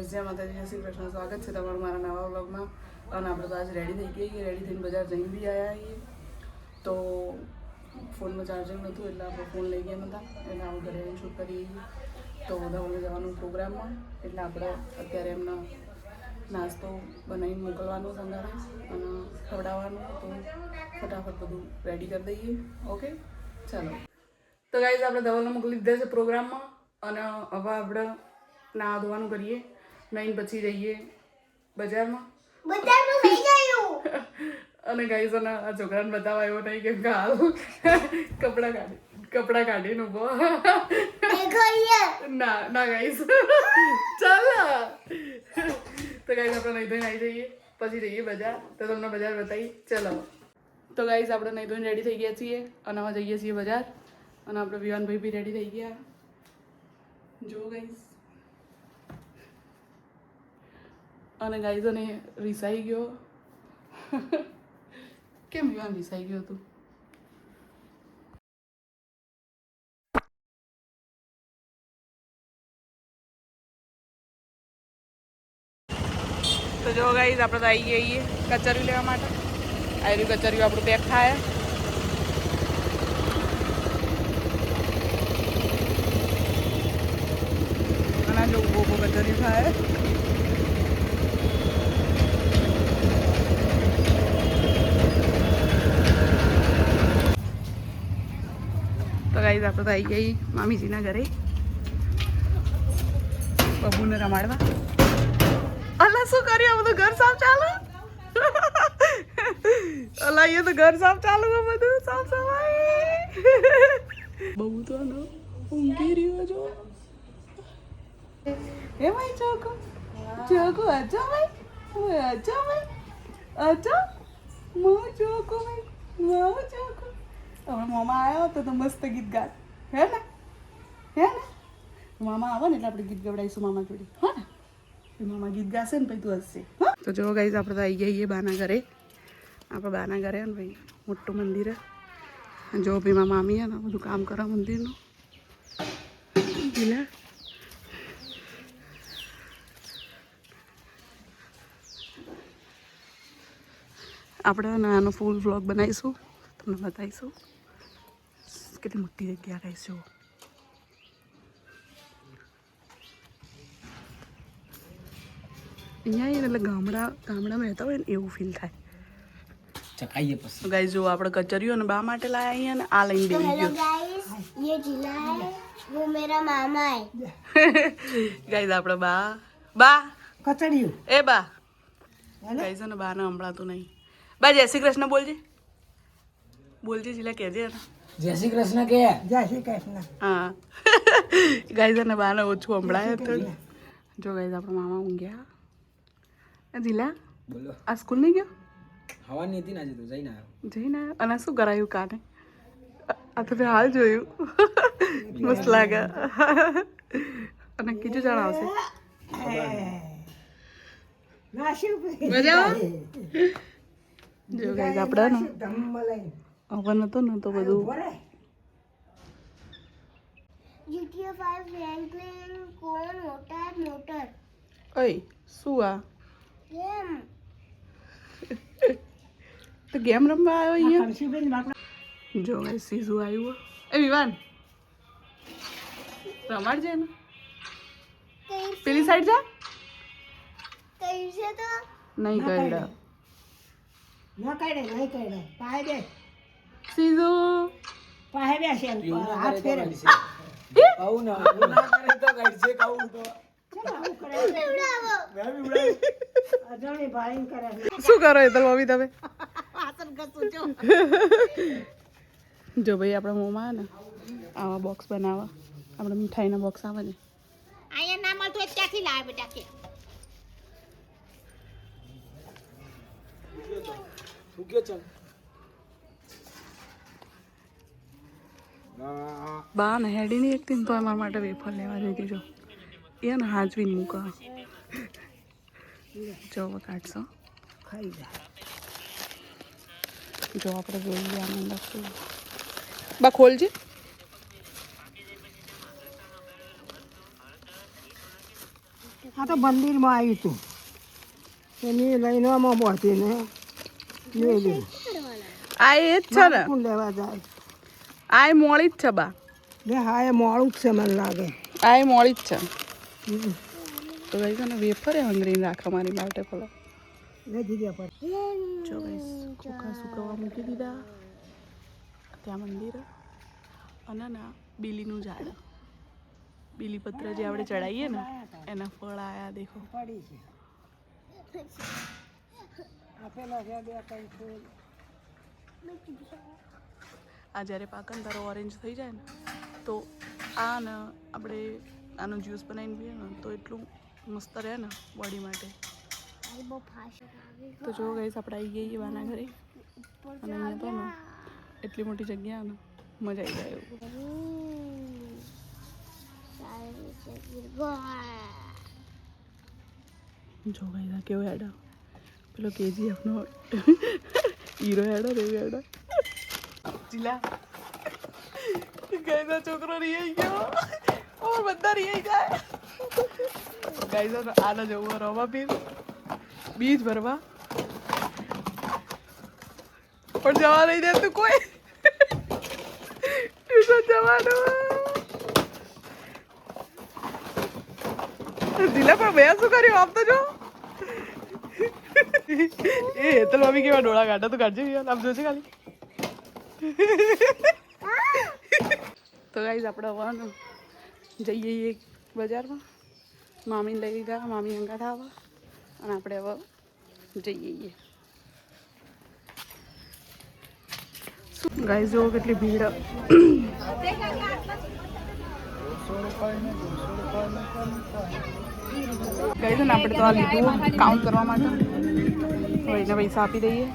Guys જય માતાજી શ્રી કૃષ્ણ સ્વાગત છે તમારું મારા નવા વ્લોગમાં. અને આપણે તો આજ રેડી થઈ ગઈ રેડી થઈને બજાર જઈને બી આવ્યા છીએ. તો ફોનમાં ચાર્જિંગ નહોતું, એટલે આપણે ફોન લઈ ગયા નહોતા એટલે આપણે ઘરે આવીને શૂટ કરીએ તો બધા જવાનું પ્રોગ્રામમાં એટલે આપણે અત્યારે એમનો નાસ્તો બનાવીને મોકલવાનો સંગારે અને ખવડાવવાનો. તો ફટાફટ બધું રેડી કરી દઈએ. ઓકે ચાલો. તો ગાઈઝ આપણે ધવલને મોકલી દીધા છે પ્રોગ્રામમાં અને હવે આપણે ના ધોવાનું કરીએ. નાઈને પછી જઈએ બજારમાં બધાનું થઈ ગયું અને ગાઈઝ અને આ છોકરાને બતાવવા એવો નહીં કેમ કે હાલ કપડાં કાઢી કપડાં કાઢીને ઊભો દેખો અહીંયા ના ના ગાઈઝ ચાલ તો ગાઈઝ આપણે નહીં ધોઈને આવી જઈએ પછી જઈએ બજાર તો તમને બજાર બતાવી ચલો તો ગાઈઝ આપણે નહીં ધોઈને રેડી થઈ ગયા છીએ અને હવે જઈએ છીએ બજાર અને આપણે વિવાનભાઈ બી રેડી થઈ ગયા જો ગાઈઝ અને ગાઈઝ અને રિસાઈ ગયો. કેમ યુવાન રિસાઈ ગયો તું? તો જો ગાઈઝ આપણે તો આવી ગયા છીએ કચરિયું લેવા માટે. આવી કચરિયું આપણું પેક થાય અને ઊભો કચરિયું થાય. ગાઈઝ આપણે તો આવી ગઈ મામીજીના ઘરે. બબુને રમાડવા. અલા, શું કર્યું? બધું ઘર સાફ ચાલુ? અલા, અહીંયા તો ઘર સાફ ચાલુ બધું, સાફ સફાઈ. બહુ તો ઊંઘી રહ્યો છો એ ભાઈ, ચોકો. ચોકો અચ્છા ભાઈ. અચ્છા ભાઈ. અચ્છા મો, ચોકો ભાઈ. મો, ચોકો. હવે મામા આવ્યો તો તો મસ્ત ગીત ગાત. હે ને? હે ને? મામા આવે ને એટલે આપણે ગીત ગવડાવીશું મામા જોડે. હા ને? મામા ગીત ગાશે ને પછી તું હસશે? તો જો ગાઈઝ આપણે તો આવી જઈએ બાના ઘરે. આપણે બાના ઘરે ને ભાઈ મોટું મંદિર અને જો ભાઈ મામા ને બધું કામ કરે મંદિરનું. પેલા આપણે નાનો ફૂલ વ્લોગ બનાવીશું. તમને બતાવીશું? કેટલી મોટી જગ્યા રહે અહીંયા એટલે ગામડા ગામડામાં રહેતા હોય ને એવું ફીલ થાય. ચકાઈએ પછી. ગાઈઝ ને બા માટે લાયા અહીંયા ને આ લઈને દેવી ગયો. બા બા કચરીઓ? એ બા. ગાઈઝ ને બા ને હમણાં તો નહીં. બા જય શ્રી કૃષ્ણ બોલજે. બોલજે જીલા કહેજે. જય શ્રી કૃષ્ણ કે. જય શ્રી કૃષ્ણ. હા. ગાઈઝ અને બાને ઓછું સંભળાય તો જો ગાઈઝ આપણા મામા ઊંઘ્યા. જીલા બોલો. આ સ્કૂલ નહીં ગયો? હવાની હતી ને આજે તો જઈને આવ્યો. જઈને આવ્યો. અને શું કરાયું કાને આ તો હાલ જોયું. મસ્ત લાગે. અને કીધું જણાવશે. મજા આવે? જો ગાઈઝ આપણે આવવાનો હતો ને તો બધું GTA ઓય શું આ તો ગેમ રમવા આવ્યો જો ગાઈસ સીઝુ આવ્યો એ વિવાન રમાડ પેલી સાઈડ જા કઈ છે નહીં કઈડા ના સીધો. પાહે બેસે હાથ ફેરે. આવું ના આવું ના કરે તો કરશે કહું તો. શું કરો જો. ભાઈ આપણે મોમાં આવા બોક્સ બનાવવા. આપણે મીઠાઈના બોક્સ આવે ને. અહીંયા ના મળતું હોય ત્યાંથી લાવે બેટા કે શું બા ને હેડી નહીં એકતી ને તો અમારા માટે વેફર લેવા જઈ જો. એ ને હાજવીને મૂકા. જો કાઢશો. ખાઈ જા જો આપણે જોઈએ આનંદ આપશું બા ખોલજે. આ તો મંદિરમાં આવ્યું હતું એની લઈને આમાં બોધીને મેલ્યું આ એ જ છે ને. લેવા જાય. આ એ મોળી જ છે બા. હા એ મોડું જ છે મને લાગે. આ એ મોળી જ છે. તો ભાઈ છે ને વેફરે હંગરીને રાખા મારી માટે આપણે જો ગાઈસ ચોખા સુકવવા મૂકી દીધા. ત્યાં મંદિર અને ના બીલીનું ઝાડ. બીલીપત્ર જે આપણે ચડાવીએ ને એના ફળ આયા દેખો. પડી છે. આપેલા છે બે ત્રણ ફૂલ. આ જ્યારે પાકન તારો ઓરેન્જ થઈ જાય ને તો આને આપણે આનો જ્યુસ બનાવીને પીએ ને તો એટલું મસ્ત રહે ને બોડી માટે. તો જો ગઈશ આપણે આવી ગઈ વાના ઘરે. અને અહીંયા તો ને એટલી મોટી જગ્યા ને મજા આવી જાય એવું. જો ગઈ કેવો હેડા. પેલો કેજીએફનો હીરો હેડો રેવી હેડો. જીલા ગઈસ છોકરો રહી ગયો. ઓર બધા રહી જાય? ગઈસ આનો જવું રવા પીર બીજ ભરવા. પણ જવા નહીં દે તું કોઈ. જવાનું. દિલા પણ મેં શું કર્યું? આમ તો જો. એ હેતલ મમ્મી કેવા ડોળા કાઢા તો કાઢજે યાર. આમ જોજે ખાલી. તો ગાઈઝ આપણે આવવાનું. જઈએ બજારમાં. મામીને લઈ લીધા, મામી અંગાથ આવવા અને આપણે હવે જઈએ ગાઈઝ જુઓ કેટલી ભીડ. ગાઈઝ ને આપણે તો આ લીધું કાઉન્ટ કરવા માટે. તો એને પૈસા આપી દઈએ.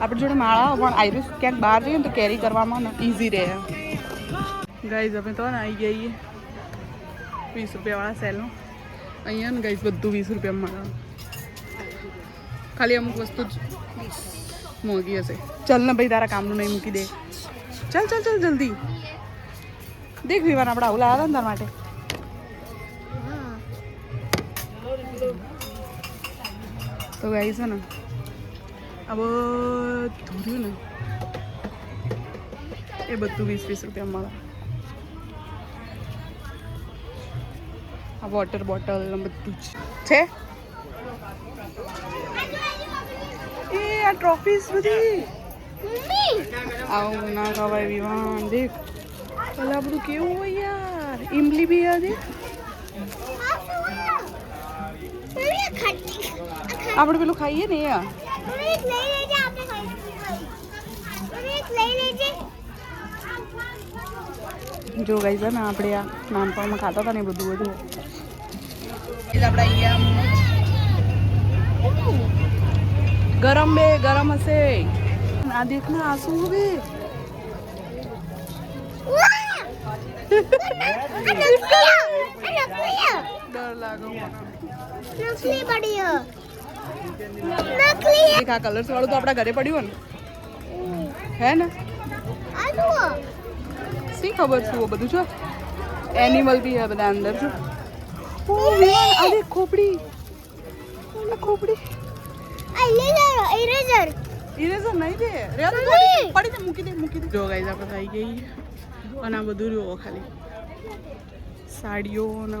આપણે જોડે માળા પણ આઈરિસ ક્યાંક બહાર જઈએ તો કેરી કરવામાં ઇઝી રહે. ગાઈઝ અમે તો ને આવી જઈએ વીસ રૂપિયાવાળા સેલનું અહીંયા ને ગાઈઝ બધું વીસ રૂપિયામાં મળે. ખાલી અમુક વસ્તુ જ મોંઘી હશે. ચાલ ને ભાઈ, તારા કામનું નહીં મૂકી દે. ચાલ ચાલ ચાલ, જલ્દી. દેખ વિવાન આપણે આવું લાવ્યા હતા ને તારા માટે. તો ગાઈ છે ને આ બધું રહ્યું ને એ બધું વીસ વીસ રૂપિયા મળે આ વોટર બોટલ બધું જ છે એ આ ટ્રોફીસ બધી આવું ના ખવાય વિવાન દેખ પેલા બધું કેવું હોય યાર ઇમલી બી આ દેખ આપણે પેલું ખાઈએ ને યાર જો ગઈ છે ને આપણે આ નાનપણમાં ખાતા હતા ને એ બધું બધું. આપણે અહીંયા ગરમ બે ગરમ હશે. આ દેખ ના આ શું બે ડર લાગો નકલી પડ્યો. નકલી. આ કલર્સ વાળું તો આપણા ઘરે પડ્યું ને. હે ને? શી ખબર શું બધું છો? એનિમલ બી હે બધા અંદર આ દેખ ખોપડી. ખોપડી. ઇરેઝર ઇરેઝર નહીં દે. રે તો પડી દે મૂકી દે મૂકી દે. જો ગાઈઝ આપણે થઈ ગઈ. અને આ બધું રહ્યો ખાલી. સાડીઓ ને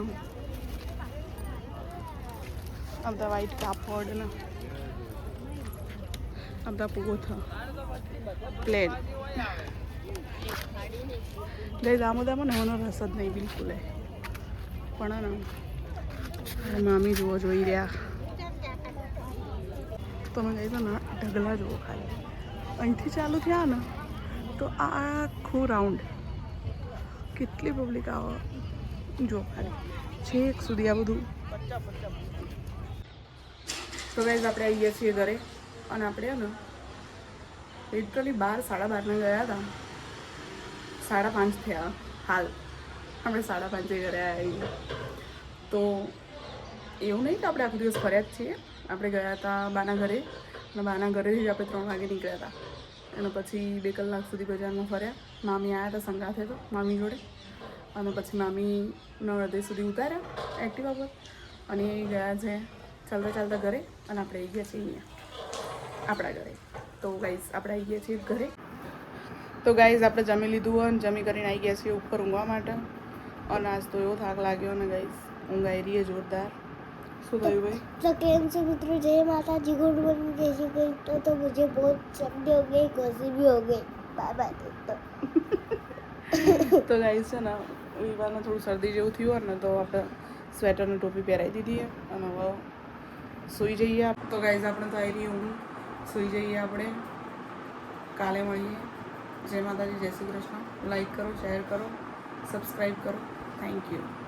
આ બધા વ્હાઈટ કાપડ ને આ બધા પોથા પ્લેન ગઈ દામોદામાં નવાનો રસ જ નહીં બિલકુલ પણ મામી જુઓ જોઈ રહ્યા તમે ગઈ તો ના ઢગલા જુઓ ખાલી અહીંથી ચાલુ થયા ને તો આ આખું રાઉન્ડ કેટલી પબ્લિક આવો જો ખાલી છેક સુધી આ બધું તો ગાઈઝ આપણે આવીએ છીએ ઘરે. અને આપણે ને લિટરલી બાર, સાડા બારના ગયા હતા. સાડા પાંચ થયા, હાલ. આપણે સાડા પાંચે ઘરે આવી તો એવું નહીં કે આપણે આખો દિવસ ફર્યા જ છીએ. આપણે ગયા હતા બાના ઘરે. અને બાના ઘરેથી જ આપણે ત્રણ વાગે નીકળ્યા હતા. અને પછી બે કલાક સુધી બજારમાં ફર્યા. મામી આવ્યા હતા સંગાથે તો, મામી જોડે. અને પછી મામીનો હૃદય સુધી ઉતાર્યા એક્ટિવા પર અને ગયા છે ચાલતા ચાલતા ઘરે અને આપણે આવી ગયા છીએ અહીંયા આપણા ઘરે. તો ગાઈઝ આપણે આવી ગયા છીએ ઘરે. તો ગાઈઝ આપણે જમી લીધું અને જમી કરીને આવી ગયા છીએ ઉપર ઊંઘવા માટે. અને આજ તો એવો થાક લાગ્યો ને ગાઈઝ ઊંઘ આવી જોરદાર. શું થયું ભાઈ? તો કેમ છે મિત્રો? જય માતાજી ગુડ મોર્નિંગ જય શ્રી કૃષ્ણ. તો મુજે બહુ શબ્દ હો ગઈ ઘસી બી બાય બાય તો ગાઈઝ છે ને વિવાહમાં થોડું શરદી જેવું થયું ને તો આપણે સ્વેટરનું ટોપી પહેરાવી દીધી અને હવે સૂઈ જઈએ તો ગાઈઝ આપણે તો આવી રહી ઊંઘ. સૂઈ જઈએ આપણે. કાલે મળીએ. જય માતાજી, જય શ્રી કૃષ્ણ. લાઈક કરો શેર કરો. સબસ્ક્રાઈબ કરો. Thank you